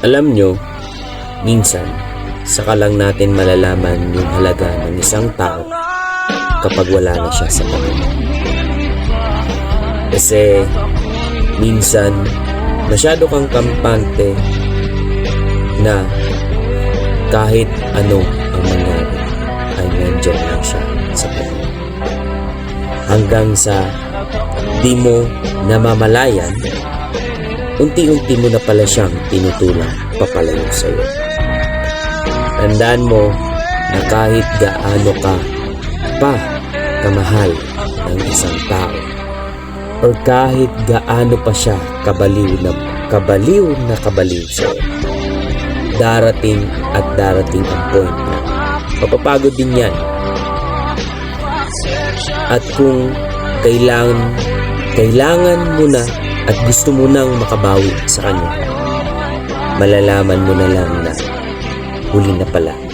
Alam nyo, minsan, saka lang natin malalaman yung halaga ng isang tao kapag wala na siya sa Panginoon. Kasi, minsan, masyado kang kampante na kahit ano ang mangyari ay nandiyan lang siya sa Panginoon. Hanggang sa di mo namamalayan, unti-unti mo na pala siyang tinutulang papalayo sa iyo. Tandaan mo na kahit gaano ka pa kamahal ng isang tao or kahit gaano pa siya kabaliw na kabaliw na kabaliw sa iyo, darating at darating ang point na mapapagod din yan. At kung kailangan kailangan mo na at gusto mo nang makabawi sa kanya, malalaman mo na lang na huli na pala